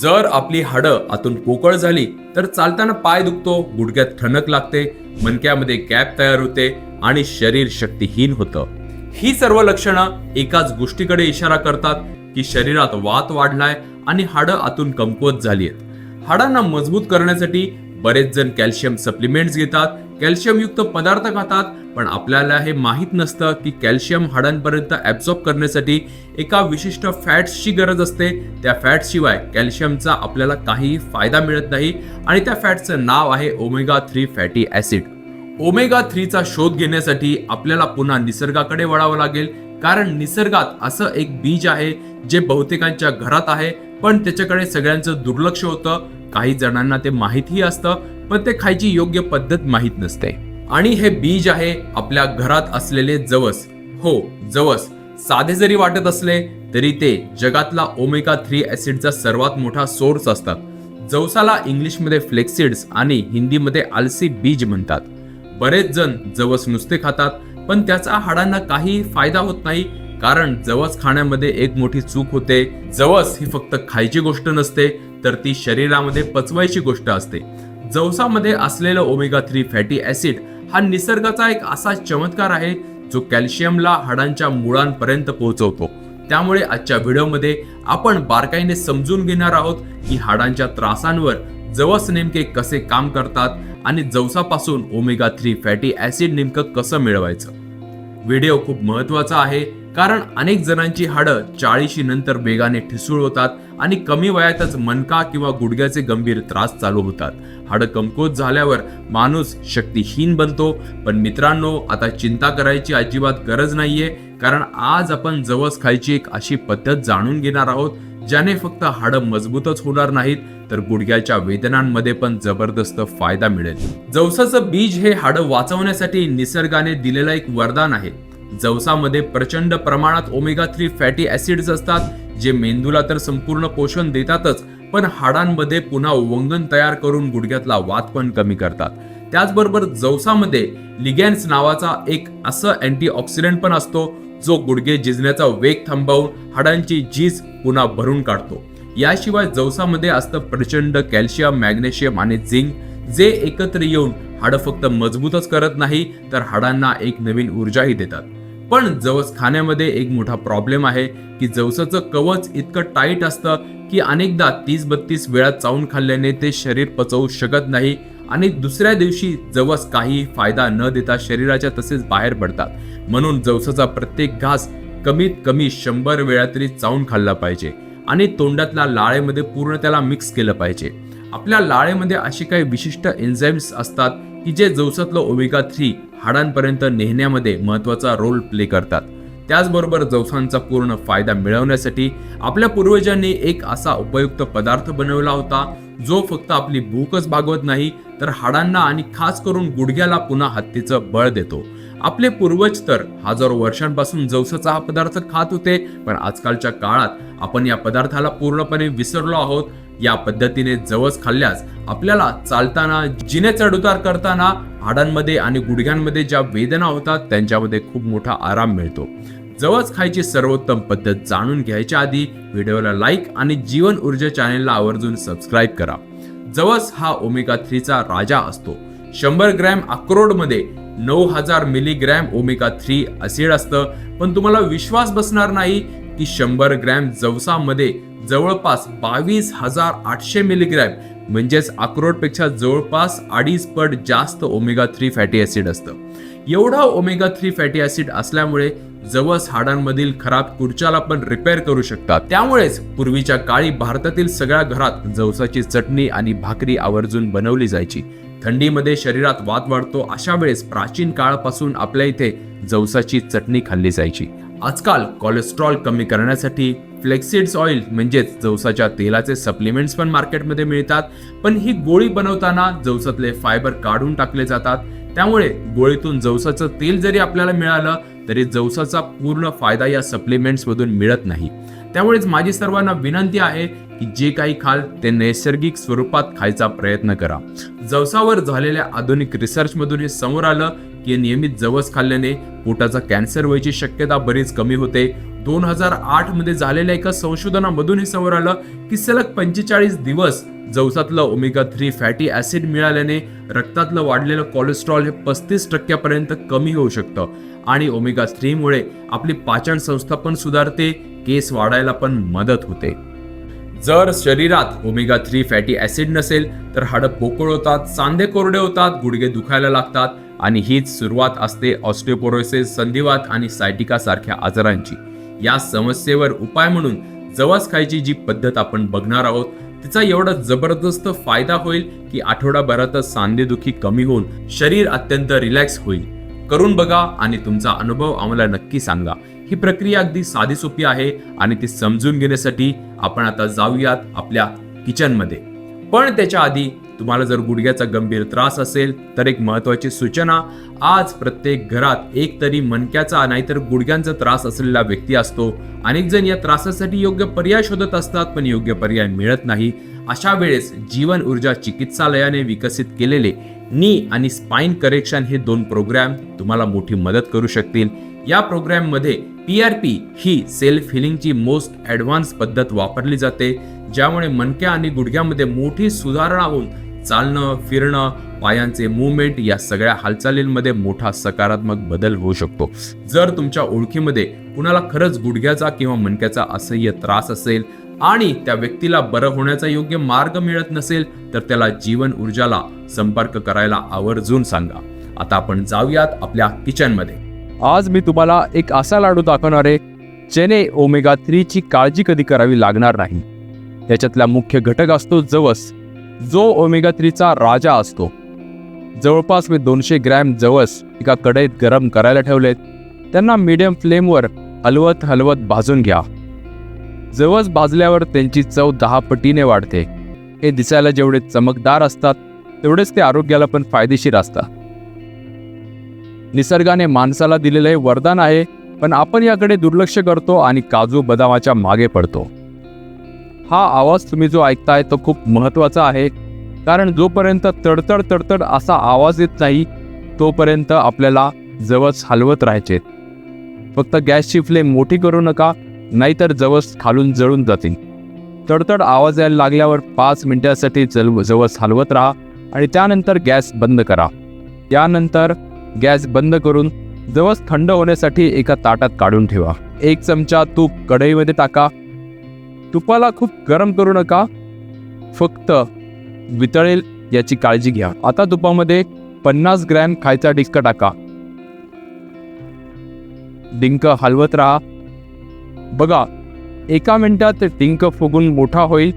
जर आपली हाडं आतून पोकळ झाली तर चालताना पाय दुखतो गुडघ्यात ठणक लागते मणक्यामध्ये गॅप तयार होते आणि शरीर शक्तिहीन होतं. ही सर्व लक्षणं एकाच गोष्टीकडे इशारा करतात की शरीरात वात वाढलाय आणि हाडं आतून कमकुवत झाली आहेत. हाडांना मजबूत करण्यासाठी बरेच जण कॅल्शियम सप्लिमेंट्स घेतात कॅल्शियमयुक्त पदार्थ खातात पण आपल्याला हे माहीत नसतं की कॅल्शियम हाडांपर्यंत ॲब्झॉर्ब करण्यासाठी एका विशिष्ट फॅट्सची गरज असते. त्या फॅट्सशिवाय कॅल्शियमचा आपल्याला काहीही फायदा मिळत नाही आणि त्या फॅट्सचं नाव आहे omega three fatty acid omega थ्रीचा शोध घेण्यासाठी आपल्याला पुन्हा निसर्गाकडे वळावं लागेल कारण निसर्गात असं एक बीज आहे जे बहुतेकांच्या घरात आहे पण त्याच्याकडे सगळ्यांचं दुर्लक्ष होतं. काही जणांना ते माहितीही असतं पण ते खायची योग्य पद्धत माहीत नसते. आणि हे बीज आहे आपल्या घरात असलेले जवस. हो जवस. साधे जरी वाटत असले तरी ते जगातला ओमेगा थ्री ऍसिडचा सर्वात मोठा सोर्स असतात. जवसाला इंग्लिशमध्ये फ्लेक्सिड्स आणि हिंदीमध्ये आलसी बीज म्हणतात. बरेच जण जवस नुसते खातात पण त्याचा हाडांना काही फायदा होत नाही कारण जवस खाण्यामध्ये एक मोठी चूक होते. जवस ही फक्त खायची गोष्ट नसते तर ती शरीरामध्ये पचवायची गोष्ट असते. जवसामध्ये असलेलं ओमेगा थ्री फॅटी ऍसिड हा निसर्गाचा एक असा चमत्कार आहे जो कॅल्शियमला हाडांच्या मुळांपर्यंत पोहोचवतो. त्यामुळे आजच्या व्हिडिओमध्ये आपण बारकाईने समजून घेणार आहोत की हाडांच्या त्रासांवर जवस नेमके कसे काम करतात आणि जवसापासून ओमेगा थ्री फॅटी ऍसिड नेमकं कसं मिळवायचं. व्हिडिओ खूप महत्त्वाचा आहे कारण अनेक जणांची हाडं चाळीशी नंतर वेगाने ठिसूळ होतात आणि कमी वयातच मनका किंवा गुडघ्याचे गंभीर त्रास चालू होतात. हाडं कमकुवत झाल्यावर माणूस शक्तिहीन बनतो. पण मित्रांनो आता चिंता करायची अजिबात गरज नाहीये कारण आज आपण जवस खायची एक अशी पद्धत जाणून घेणार आहोत ज्याने फक्त हाडं मजबूतच होणार नाहीत तर गुडघ्याच्या वेदनांमध्ये पण जबरदस्त फायदा मिळेल. जवसाचं बीज हे हाडं वाचवण्यासाठी निसर्गाने दिलेलं एक वरदान आहे. जवसामध्ये प्रचंड प्रमाणात ओमेगा थ्री फॅटी ऍसिड्स असतात जे मेंदूला तर संपूर्ण पोषण देतातच पण हाडांमध्ये पुन्हा वंगण तयार करून गुडघ्यातला वात पण कमी करतात. त्याचबरोबर जवसामध्ये लिगॅन्स नावाचा एक असं अँटीऑक्सिडंट पण असतो जो गुडघे झिजण्याचा वेग थांबवून हाडांची झीज पुन्हा भरून काढतो. याशिवाय जवसामध्ये असतं प्रचंड कॅल्शियम मॅग्नेशियम आणि झिंक जे एकत्र येऊन हाडं फक्त मजबूतच करत नाही तर हाडांना एक नवीन ऊर्जाही देतात. पण जवस खाण्यामध्ये एक मोठा प्रॉब्लेम आहे की जवसाचं कवच इतकं टाईट असतं की अनेकदा तीस बत्तीस वेळा चावून खाल्ल्याने ते शरीर पचवू शकत नाही आणि दुसऱ्या दिवशी जवस काही फायदा न देता शरीराच्या तसेच बाहेर पडतात. म्हणून जवसाचा प्रत्येक घास कमीत कमी शंभर वेळा तरी चावून खाल्ला पाहिजे आणि तोंडातल्या लाळेमध्ये पूर्ण त्याला मिक्स केलं पाहिजे. आपल्या लाळेमध्ये अशी काही विशिष्ट एन्झाईम्स असतात की जे जवसातलं ओमेगा थ्री हाडांपर्यंत नेहण्यामध्ये महत्त्वाचा रोल प्ले करतात. त्याचबरोबर जवसांचा पूर्ण फायदा मिळवण्यासाठी आपल्या पूर्वजांनी एक असा उपयुक्त पदार्थ बनवला होता जो फक्त आपली भूकच भागवत नाही तर हाडांना आणि खास करून गुडघ्याला पुन्हा हत्तीचं बळ देतो. आपले पूर्वज तर हजारो वर्षांपासून जवसाचा हा पदार्थ खात होते पण आजकालच्या काळात आपण या पदार्थाला पूर्णपणे विसरलो आहोत. या पद्धतीने जवस खाल्ल्यास आपल्याला चालताना जिने चढउतार करताना हाडांमध्ये आणि गुडघ्यांमध्ये ज्या वेदना होतात त्यांच्यामध्ये खूप मोठा आराम मिळतो. जवस खायची सर्वोत्तम पद्धत जाणून घ्यायच्या आधी व्हिडिओला लाईक आणि जीवन ऊर्जा चॅनेलला आवर्जून सबस्क्राईब करा. जवस हा ओमेगा थ्रीचा राजा असतो. शंभर ग्रॅम अक्रोडमध्ये नऊ हजार मिलीग्रॅम ओमेगा थ्री ऍसिड असतं. पण तुम्हाला विश्वास बसणार नाही की शंभर ग्रॅम जवसामध्ये जवळपास बावीस हजार आठशे मिलीग्रॅम म्हणजेच अक्रोडपेक्षा जवळपास अडीच पट जास्त ओमेगा थ्री फॅटी ऍसिड असतं. एवढा ओमेगा थ्री फॅटी ऍसिड असल्यामुळे जवस हाडांमधील खराब कुर्च्याला पण रिपेअर करू शकतात. त्यामुळेच पूर्वीच्या काळी भारतातील सगळ्या घरात जवसाची चटणी आणि भाकरी आवर्जून बनवली जायची. थंडीमध्ये शरीरात वाद वाढतो अशा वेळेस प्राचीन काळापासून आपल्या इथे जवसाची चटणी खाल्ली जायची. आजकाल कोलेस्ट्रॉल कमी करण्यासाठी फ्लेक्सिड्स ऑइल म्हणजेच जवसाच्या तेलाचे सप्लिमेंट्स पण मार्केटमध्ये मिळतात. पण ही गोळी बनवताना जवसातले फायबर काढून टाकले जातात. त्यामुळे गोळीतून जवसाचं तेल जरी आपल्याला मिळालं तरी जवसाचा पूर्ण फायदा या सप्लिमेंट्समधून मिळत नाही. त्यामुळेच माझी सर्वांना विनंती आहे की जे काही खाल ते नैसर्गिक स्वरूपात खायचा प्रयत्न करा. जवसावर झालेल्या आधुनिक रिसर्चमधून हे समोर आलं की नियमित जवस खाल्ल्याने पोटाचा कॅन्सर व्हायची शक्यता बरीच कमी होते. दोन हजार आठमध्ये झालेल्या एका संशोधनामधून हे समोर आलं की सलग पंचेचाळीस दिवस जवसातलं ओमेगा थ्री फॅटी ऍसिड मिळाल्याने रक्तातलं वाढलेलं कोलेस्ट्रॉल हे पस्तीस टक्क्यापर्यंत कमी होऊ शकतं. आणि ओमेगा थ्रीमुळे आपली पाचन संस्था पण सुधारते केस वाढायला पण मदत होते. जर शरीरात ओमेगा थ्री फॅटी ऍसिड नसेल तर हाडं पोकळ होतात सांधे कोरडे होतात गुडघे दुखायला लागतात. आणि हीच सुरुवात असते ऑस्टिओपोरोसिस संधिवात आणि सायटिका सारख्या आजारांची. या समस्येवर उपाय म्हणून जवस खायची जी पद्धत आपण बघणार आहोत तिचा एवढा जबरदस्त फायदा होईल की आठवडाभरातच सांधेदुखी कमी होऊन शरीर अत्यंत रिलॅक्स होईल. करून बघा आणि तुमचा अनुभव आम्हाला नक्की सांगा. ही प्रक्रिया अगदी साधी सोपी आहे आणि ती समजून घेण्यासाठी आपण आता जाऊयात आपल्या किचनमध्ये पण त्याच्या आधी तुम्हाला जर गुडघ्याचा गंभीर त्रास असेल तर एक महत्वाची सूचना आज प्रत्येक घरात एक तरी मणक्याचा नाहीतर गुडघ्यांचा त्रास असलेला व्यक्ती असतो. अनेक जण या त्रासासाठी योग्य पर्याय शोधत असतात पण योग्य पर्याय मिळत नाही. अशा वेळेस जीवन ऊर्जा चिकित्सालयाने विकसित केलेले नी आणि स्पाइन करेक्शन हे दोन प्रोग्रॅम तुम्हाला मोठी मदत करू शकतील. या प्रोग्रॅममध्ये पी आर पी ही सेल्फ हिलिंगची मोस्ट ॲडव्हान्स पद्धत वापरली जाते ज्यामुळे मणक्या आणि गुडघ्यामध्ये मोठी सुधारणा होऊन चालणं फिरणं पायांचे मुवमेंट या सगळ्या हालचालींमध्ये मोठा सकारात्मक बदल होऊ शकतो. जर तुमच्या ओळखीमध्ये कुणाला खरंच गुडघ्याचा किंवा मणक्याचा असह्य त्रास असेल आणि त्या व्यक्तीला बरं होण्याचा योग्य मार्ग मिळत नसेल तर त्याला जीवन ऊर्जाला संपर्क करायला आवर्जून सांगा. आता आपण जाऊयात आपल्या किचनमध्ये आज मी तुम्हाला एक असा लाडू दाखवणार आहे ज्याने ओमेगा थ्रीची काळजी कधी करावी लागणार नाही. त्याच्यातला मुख्य घटक असतो जवस. जो ओमेगा थ्रीचा राजा असतो. जवळपास मी दोनशे ग्रॅम जवस एका कढईत गरम करायला ठेवलेत. त्यांना मीडियम फ्लेमवर हलवत हलवत भाजून घ्या. जवस भाजल्यावर त्यांची चव दहा पटीने वाढते. हे दिसायला जेवढे चमकदार असतात तेवढेच ते आरोग्याला पण फायदेशीर असतात. निसर्गाने माणसाला दिलेलं हे वरदान आहे पण आपण याकडे दुर्लक्ष करतो आणि काजू बदामाच्या मागे पडतो. हा आवाज तुम्ही जो ऐकताय तो खूप महत्त्वाचा आहे. कारण जोपर्यंत तडतड तडतड असा आवाज येत नाही तोपर्यंत आपल्याला जवस हलवत राहायचे. फक्त गॅसची फ्लेम मोठी करू नका नाहीतर जवस खालून जळून जातील. तडतड आवाज यायला लागल्यावर पाच मिनिटासाठी जल जवस हलवत राहा आणि त्यानंतर गॅस बंद करा. त्यानंतर गॅस बंद करून जवस थंड होण्यासाठी एका ताटात काढून ठेवा. एक चमचा तूप कढईमध्ये टाका. तुपाला खूप गरम करू नका. फक्त वितळेल याची काळजी घ्या. आता तुपामध्ये पन्नास ग्रॅम खायचा डिंक टाका. डिंक हलवत राहा. बघा एका मिनिटात ते डिंक फुगून मोठा होईल.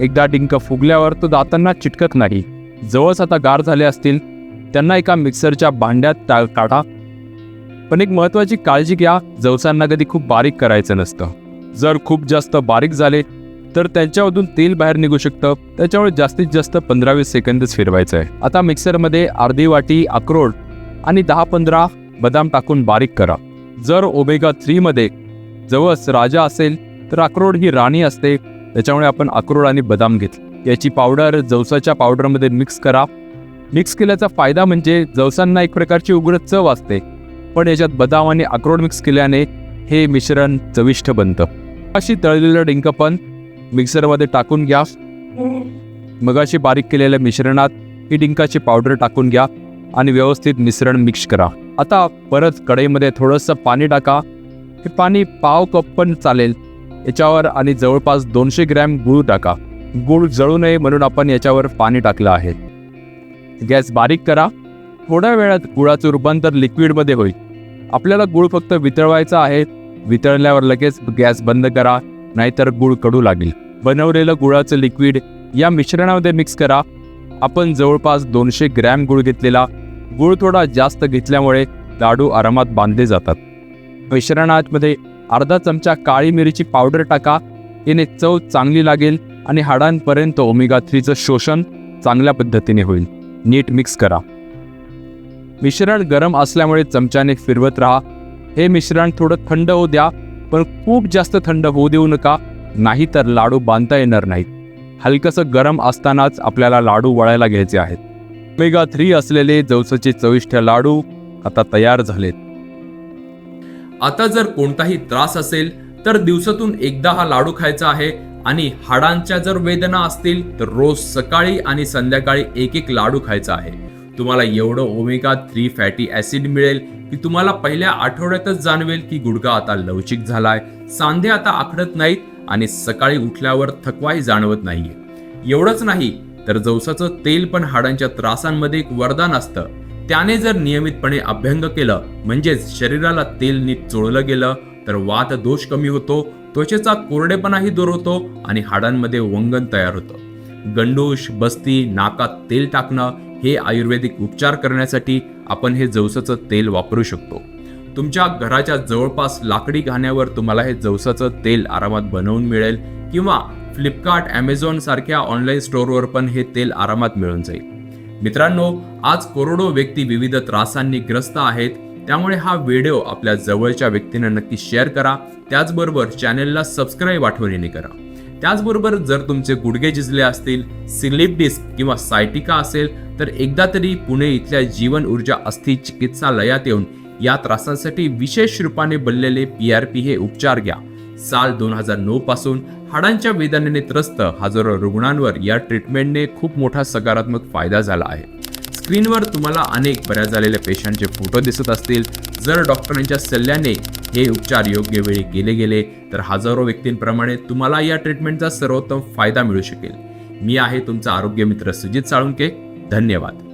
एकदा डिंक फुगल्यावर तो दातांना चिटकत नाही. जवळच आता गार झाले असतील त्यांना एका मिक्सरच्या भांड्यात टा काढा. पण एक महत्त्वाची काळजी घ्या. जवसांना कधी खूप बारीक करायचं नसतं. जर खूप जास्त बारीक झाले तर त्यांच्यामधून तेल बाहेर निघू शकतं. त्याच्यामुळे जास्तीत जास्त पंधरा वीस सेकंदच फिरवायचं आहे. आता मिक्सरमध्ये अर्धी वाटी अक्रोड आणि दहा पंधरा बदाम टाकून बारीक करा. जर ओमेगा थ्रीमध्ये जवस राजा असेल तर अक्रोड ही राणी असते. त्याच्यामुळे आपण अक्रोड आणि बदाम घेतले याची पावडर जवसाच्या पावडरमध्ये मिक्स करा. मिक्स केल्याचा फायदा म्हणजे जवसांना एक प्रकारची उग्र चव असते. पण याच्यात बदाम आणि अक्रोड मिक्स केल्याने हे मिश्रण चविष्ट बनतं. अशी तळलेलं डिंक पण मिक्सरमध्ये टाकून घ्या. मगाशी बारीक केलेल्या मिश्रणात ही डिंकाची पावडर टाकून घ्या आणि व्यवस्थित मिश्रण मिक्स करा. आता परत कढईमध्ये थोडंसं पाणी टाका. हे पाणी पाव कप पण चालेल. याच्यावर आणि जवळपास दोनशे ग्रॅम गूळ टाका. गूळ जळू नये म्हणून आपण याच्यावर पाणी टाकलं आहे. गॅस बारीक करा. थोड्या वेळात गुळाचं रूपांतर लिक्विडमध्ये होईल. आपल्याला गुळ फक्त वितळवायचा आहे. वितळल्यावर लगेच गॅस बंद करा नाहीतर गुळ कडू लागेल. बनवलेलं गुळाचं लिक्विड या मिश्रणामध्ये मिक्स करा. आपण जवळपास दोनशे ग्रॅम गुळ घेतलेला. गुळ थोडा जास्त घेतल्यामुळे लाडू आरामात बांधले जातात. मिश्रणामध्ये अर्धा चमचा काळी मिरीची पावडर टाका. याने चव चांगली लागेल आणि हाडांपर्यंत ओमेगा थ्रीचं शोषण चांगल्या पद्धतीने होईल. नीट मिक्स करा. मिश्रण गरम असल्यामुळे चमच्याने फिरवत राहा. हे मिश्रण थोडं थंड होऊ द्या पण खूप जास्त थंड होऊ देऊ नका नाही तर लाडू बांधता येणार नाहीत. हलकंसं गरम असतानाच आपल्याला लाडू वळायला घ्यायचे आहेत. मेगा थ्री असलेले जवसाचे चविष्ट लाडू आता तयार झालेत. आता जर कोणताही त्रास असेल तर दिवसातून एकदा हा लाडू खायचा आहे आणि हाडांच्या जर वेदना असतील तर रोज सकाळी आणि संध्याकाळी एक एक लाडू खायचा आहे. तुम्हाला एवढं ओमेगा थ्री फॅटी ऍसिड मिळेल की तुम्हाला पहिल्या आठवड्यातच जाणवेल की गुडघा आता लवचिक झालाय सांधे आता आखडत नाहीत आणि सकाळी उठल्यावर थकवाही जाणवत नाहीये. एवढंच नाही तर जवसाचं तेल पण हाडांच्या त्रासांमध्ये एक वरदान असतं. त्याने जर नियमितपणे अभ्यंग केलं म्हणजेच शरीराला तेल नीट चोळलं गेलं तर वात दोष कमी होतो त्वचेचा कोरडेपणाही दूर होतो आणि हाडांमध्ये वंगण तयार होतं. गंडूश बस्ती नाकात तेल टाकणं हे आयुर्वेदिक उपचार करण्यासाठी आपण हे जवसाचं तेल वापरू शकतो. तुमच्या घराच्या जवळपास लाकडी घाण्यावर तुम्हाला हे जवसाचं तेल आरामात बनवून मिळेल किंवा फ्लिपकार्ट ॲमेझॉन सारख्या ऑनलाईन स्टोअरवर पण हे तेल आरामात मिळून जाईल. मित्रांनो आज करोडो व्यक्ती विविध त्रासांनी ग्रस्त आहेत. त्यामुळे हा व्हिडिओ आपल्या जवळच्या व्यक्तींना नक्की शेअर करा. त्याचबरोबर चॅनेलला सबस्क्राईब आठवणीने करा. त्याचबरोबर जर तुमचे गुडघे झिजले असतील स्लिप डिस्क किंवा सायटिका असेल तर एकदा तरी पुणे इथल्या जीवन ऊर्जा अस्थि चिकित्सालयात येऊन या त्रासांसाठी विशेष रूपाने बनलेले पी आर पी हे उपचार घ्या. साल दोन हजार नऊ पासून हाडांच्या वेदनेने त्रस्त हजारो रुग्णांवर या ट्रीटमेंटने खूप मोठा सकारात्मक फायदा झाला आहे. स्क्रीनवर तुम्हाला अनेक बऱ्या झालेल्या पेशंटचे फोटो दिसत असतील. जर डॉक्टरांच्या सल्ल्याने हे उपचार योग्य वेळी केले गेले तर हजारो व्यक्तींप्रमाणे तुम्हाला या ट्रीटमेंटचा सर्वोत्तम फायदा मिळू शकेल. मी आहे तुमचा आरोग्य मित्र सुजित साळुंके. धन्यवाद.